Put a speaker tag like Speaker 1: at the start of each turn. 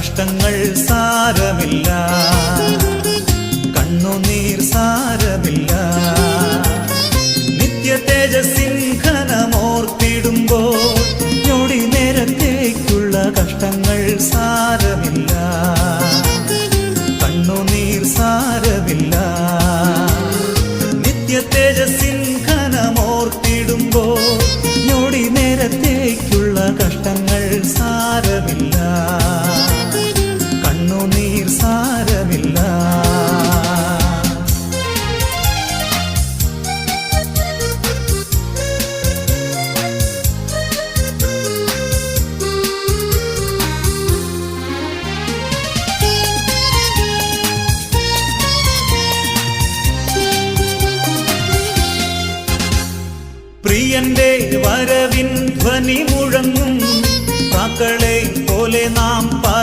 Speaker 1: കഷ്ടങ്ങൾ സാരമില്ല. കണ്ണുനീർ സാരമില്ല. നിത്യ തേജസിംഹനമോർത്തിടുമ്പോൾ ഞൊടി നേരത്തേക്കുള്ള കഷ്ടങ്ങൾ സാരമില്ല. കണ്ണുനീർ സാരമില്ല. നിത്യ തേജസിംഹനമോർത്തിടുമ്പോൾ ഞൊടി നേരത്തേക്കുള്ള കഷ്ടങ്ങൾ പ്രിയന്റെ വരവിൻ ധ്വനി മുഴങ്ങും. താക്കളെ പോലെ നാം